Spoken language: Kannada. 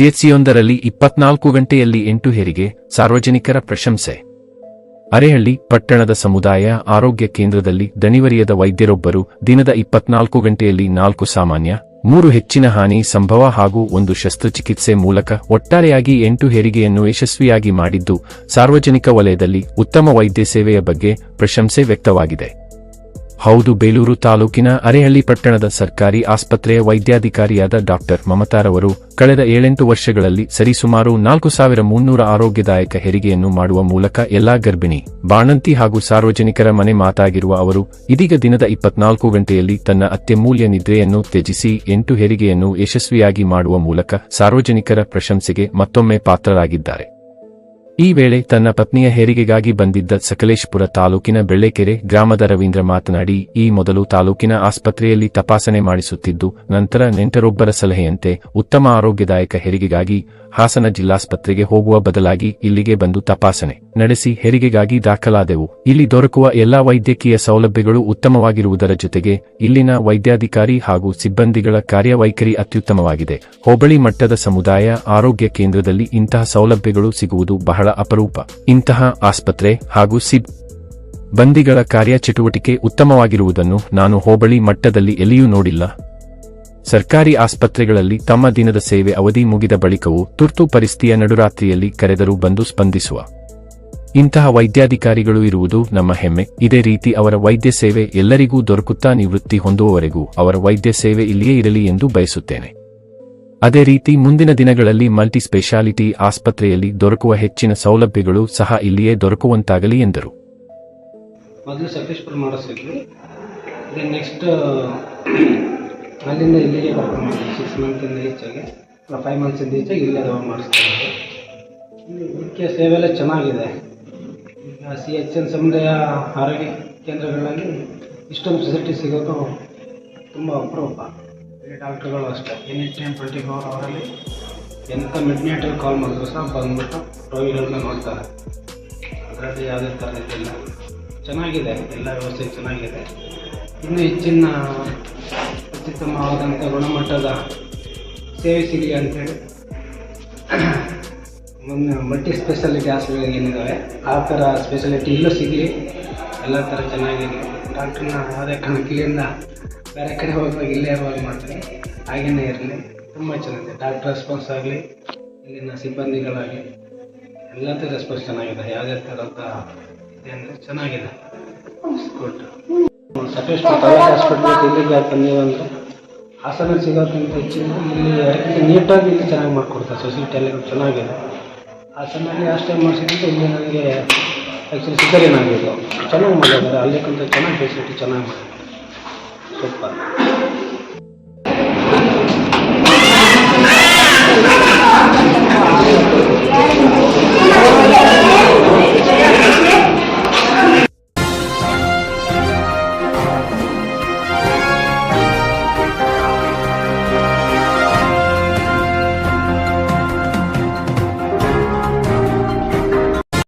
ಸಿಎಚ್ಸಿಯೊಂದರಲ್ಲಿ ಇಪ್ಪತ್ನಾಲ್ಕು ಗಂಟೆಯಲ್ಲಿ ಎಂಟು ಹೆರಿಗೆ ಸಾರ್ವಜನಿಕರ ಪ್ರಶಂಸೆ. ಅರೆಹಳ್ಳಿ, ಪಟ್ಟಣದ ಸಮುದಾಯ ಆರೋಗ್ಯ ಕೇಂದ್ರದಲ್ಲಿ ದಣಿವರಿಯದ ವೈದ್ಯರೊಬ್ಬರು ದಿನದ ಇಪ್ಪತ್ನಾಲ್ಕು ಗಂಟೆಯಲ್ಲಿ ನಾಲ್ಕು ಸಾಮಾನ್ಯ, ಮೂರು ಹೆಚ್ಚಿನ ಹಾನಿ ಸಂಭವ ಹಾಗೂ ಒಂದು ಶಸ್ತ್ರಚಿಕಿತ್ಸೆ ಮೂಲಕ ಒಟ್ಟಾರೆಯಾಗಿ ಎಂಟು ಹೆರಿಗೆಯನ್ನು ಯಶಸ್ವಿಯಾಗಿ ಮಾಡಿದ್ದು, ಸಾರ್ವಜನಿಕ ವಲಯದಲ್ಲಿ ಉತ್ತಮ ವೈದ್ಯ ಸೇವೆಯ ಬಗ್ಗೆ ಪ್ರಶಂಸೆ ವ್ಯಕ್ತವಾಗಿದೆ. ಹೌದು, ಬೇಲೂರು ತಾಲೂಕಿನ ಅರೆಹಳ್ಳಿ ಪಟ್ಟಣದ ಸರ್ಕಾರಿ ಆಸ್ಪತ್ರೆಯ ವೈದ್ಯಾಧಿಕಾರಿಯಾದ ಡಾಕ್ಟರ್ ಮಮತಾರವರು ಕಳೆದ ಏಳೆಂಟು ವರ್ಷಗಳಲ್ಲಿ ಸರಿಸುಮಾರು ನಾಲ್ಕು ಸಾವಿರ ಮುನ್ನೂರ ಆರೋಗ್ಯದಾಯಕ ಹೆರಿಗೆಯನ್ನು ಮಾಡುವ ಮೂಲಕ ಎಲ್ಲಾ ಗರ್ಭಿಣಿ, ಬಾಣಂತಿ ಹಾಗೂ ಸಾರ್ವಜನಿಕರ ಮನೆ ಮಾತಾಗಿರುವ ಅವರು ಇದೀಗ ದಿನದ ಇಪ್ಪತ್ನಾಲ್ಕು ಗಂಟೆಯಲ್ಲಿ ತನ್ನ ಅತ್ಯಮೂಲ್ಯ ನಿದ್ರೆಯನ್ನು ತ್ಯಜಿಸಿ ಎಂಟು ಹೆರಿಗೆಯನ್ನು ಯಶಸ್ವಿಯಾಗಿ ಮಾಡುವ ಮೂಲಕ ಸಾರ್ವಜನಿಕರ ಪ್ರಶಂಸೆಗೆ ಮತ್ತೊಮ್ಮೆ ಪಾತ್ರರಾಗಿದ್ದಾರೆ. ಈ ವೇಳೆ ತನ್ನ ಪತ್ನಿಯ ಹೆರಿಗೆಗಾಗಿ ಬಂದಿದ್ದ ಸಕಲೇಶಪುರ ತಾಲೂಕಿನ ಬೆಳ್ಳೆಕೆರೆ ಗ್ರಾಮದ ರವೀಂದ್ರ ಮಾತನಾಡಿ, ಈ ಮೊದಲು ತಾಲೂಕಿನ ಆಸ್ಪತ್ರೆಯಲ್ಲಿ ತಪಾಸಣೆ ಮಾಡಿಸುತ್ತಿದ್ದು, ನಂತರ ನೆಂಟರೊಬ್ಬರ ಸಲಹೆಯಂತೆ ಉತ್ತಮ ಆರೋಗ್ಯದಾಯಕ ಹೆರಿಗೆಗಾಗಿ ಹಾಸನ ಜಿಲ್ಲಾಸ್ಪತ್ರೆಗೆ ಹೋಗುವ ಬದಲಾಗಿ ಇಲ್ಲಿಗೆ ಬಂದು ತಪಾಸಣೆ ನಡೆಸಿ ಹೆರಿಗೆಗಾಗಿ ದಾಖಲಾದೆವು. ಇಲ್ಲಿ ದೊರಕುವ ಎಲ್ಲಾ ವೈದ್ಯಕೀಯ ಸೌಲಭ್ಯಗಳು ಉತ್ತಮವಾಗಿರುವುದರ ಜೊತೆಗೆ ಇಲ್ಲಿನ ವೈದ್ಯಾಧಿಕಾರಿ ಹಾಗೂ ಸಿಬ್ಬಂದಿಗಳ ಕಾರ್ಯವೈಖರಿ ಅತ್ಯುತ್ತಮವಾಗಿದೆ. ಹೋಬಳಿ ಮಟ್ಟದ ಸಮುದಾಯ ಆರೋಗ್ಯ ಕೇಂದ್ರದಲ್ಲಿ ಇಂತಹ ಸೌಲಭ್ಯಗಳು ಸಿಗುವುದು ಬಹಳ ಅಪರೂಪ, ಇಂತಹ ಆಸ್ಪತ್ರೆ ಹಾಗೂ ಸಿಬ್ ಬಂದಿಗಳ ಕಾರ್ಯಚಟುವಟಿಕೆ ಉತ್ತಮವಾಗಿರುವುದನ್ನು ನಾನು ಹೋಬಳಿ ಮಟ್ಟದಲ್ಲಿ ಎಲ್ಲಿಯೂ ನೋಡಿಲ್ಲ. ಸರ್ಕಾರಿ ಆಸ್ಪತ್ರೆಗಳಲ್ಲಿ ತಮ್ಮ ದಿನದ ಸೇವೆ ಅವಧಿ ಮುಗಿದ ಬಳಿಕವೂ ತುರ್ತು ಪರಿಸ್ಥಿತಿಯ ನಡುರಾತ್ರಿಯಲ್ಲಿ ಕರೆದರೂ ಬಂದು ಸ್ಪಂದಿಸುವ. ಇಂತಹ ವೈದ್ಯಾಧಿಕಾರಿಗಳು ಇರುವುದು ನಮ್ಮ ಹೆಮ್ಮೆ. ಇದೇ ರೀತಿ ಅವರ ವೈದ್ಯ ಸೇವೆ ಎಲ್ಲರಿಗೂ ದೊರಕುತ್ತಾ ನಿವೃತ್ತಿ ಹೊಂದುವವರೆಗೂ ಅವರ ವೈದ್ಯ ಸೇವೆ ಇಲ್ಲಿಯೇ ಇರಲಿ ಎಂದು ಬಯಸುತ್ತೇನೆ. ಅದೇ ರೀತಿ ಮುಂದಿನ ದಿನಗಳಲ್ಲಿ ಮಲ್ಟಿ ಸ್ಪೆಷಾಲಿಟಿ ಆಸ್ಪತ್ರೆಯಲ್ಲಿ ದೊರಕುವ ಹೆಚ್ಚಿನ ಸೌಲಭ್ಯಗಳು ಸಹ ಇಲ್ಲಿಯೇ ದೊರಕುವಂತಾಗಲಿ ಎಂದರು. ಮೊದಲು ಸಕಲೇಶ್ಪುರ ಮಾಡಿಸಿದ್ವಿ ದೆನ್ ನೆಕ್ಸ್ಟ್ ಅಲ್ಲಿಂದ ಇಲ್ಲಿಗೆ ಕರ್ಕೊಂಡು ಮಾಡಿದ್ವಿ ಸಿಕ್ಸ್ ಮಂತಿಂದ ಈಚೆಗೆ ಫೈವ್ ಮಂತ್ಸಿಂದ ಈಚೆಗೆ ಇಲ್ಲೇ ದವಾ ಮಾಡಿಸ್ತಾ ಇಲ್ಲಿ ಮುಖ್ಯ ಸೇವೆ ಎಲ್ಲ ಚೆನ್ನಾಗಿದೆ. ಈಗ ಸಿ ಎಚ್ ಎನ್ ಸಮುದಾಯ ಆರೋಗ್ಯ ಕೇಂದ್ರಗಳಲ್ಲಿ ಇಷ್ಟೊಂದು ಫೆಸಿಲಿಟಿ ಸಿಗೋದು ತುಂಬ ಅಪರೂಪ. ಡಾಕ್ಟ್ರುಗಳು ಅಷ್ಟೇ. ಎನಿ ಟೈಮ್ ಟ್ವೆಂಟಿ ಫೋರ್ ಅವರಲ್ಲಿ ಎಂಥ ಮಿಡ್ ನೈಟಲ್ಲಿ ಕಾಲ್ ಮಾಡಿದ್ರು ಸಹ ಬಂದ್ಬಿಟ್ಟು ರೋಗಿಗಳನ್ನ ನೋಡ್ತಾರೆ. ಅದರಲ್ಲಿ ಯಾವುದೇ ಥರ ಇದಿಲ್ಲ ಚೆನ್ನಾಗಿದೆ, ಎಲ್ಲ ವ್ಯವಸ್ಥೆ ಚೆನ್ನಾಗಿದೆ. ಇನ್ನೂ ಹೆಚ್ಚಿನ ಅತ್ಯುತ್ತಮವಾದಂಥ ಗುಣಮಟ್ಟದ ಸೇವೆ ಸಿಗಲಿ ಅಂತೇಳಿ ಮೊನ್ನೆ ಮಲ್ಟಿ ಸ್ಪೆಷಾಲಿಟಿ ಹಾಸ್ಪಿಟಲ್ ಏನಿದ್ದಾವೆ ಆ ಥರ ಸ್ಪೆಷಾಲಿಟಿ ಇಲ್ಲೂ ಸಿಗಲಿ. ಎಲ್ಲ ಥರ ಚೆನ್ನಾಗಿದೆ. ಡಾಕ್ಟ್ರನ್ನ ಯಾವುದೇ ಕಾರಣಕ್ಕಿಲ್ಲಿಂದ ಬೇರೆ ಕಡೆ ಹೋಗುವಾಗ ಇಲ್ಲೇ ಇರುವಾಗ ಮಾಡ್ತೀನಿ. ಹಾಗೇನೇ ಇರಲಿ. ತುಂಬ ಚೆನ್ನಾಗಿದೆ. ಡಾಕ್ಟರ್ ರೆಸ್ಪಾನ್ಸ್ ಆಗಲಿ ಇಲ್ಲಿನ ಸಿಬ್ಬಂದಿಗಳಾಗಲಿ ಎಲ್ಲದೂ ರೆಸ್ಪಾನ್ಸ್ ಚೆನ್ನಾಗಿದೆ. ಯಾವುದೇ ಥರದ ಇದೆ ಅಂದರೆ ಚೆನ್ನಾಗಿದೆ. ಕೊಟ್ಟು ಹಾಸ್ಪಿಟ್ಲ್ ಇಲ್ಲಿಗೆ ಯಾಕೆ ಅಂದರೆ ಹಾಸನ ಸಿಗೋಕ್ಕಿಂತ ಹೆಚ್ಚಿನ ಇಲ್ಲಿ ನೀಟಾಗಿ ಇಲ್ಲಿ ಚೆನ್ನಾಗಿ ಮಾಡಿಕೊಡ್ತಾರೆ. ಸೊಸೈಟಿ ಎಲ್ಲ ಚೆನ್ನಾಗಿದೆ. ಹಾಸನಲ್ಲಿ ಅಷ್ಟೇ ಮಾಡಿಸಿದ್ರೆ ಇಲ್ಲಿ ನನಗೆ ಆ್ಯಕ್ಚುಲಿ ಸಿಸರಿಯನ್ ಆಗಿದ್ದು. ಚೆನ್ನಾಗಿ ಮಾಡಿದ್ದಾರೆ. ಅಲ್ಲಿಗಿಂತ ಚೆನ್ನಾಗಿ ಫೆಸಿಲಿಟಿ ಚೆನ್ನಾಗಿ ಮಾಡಿದ್ದಾರೆ. 不可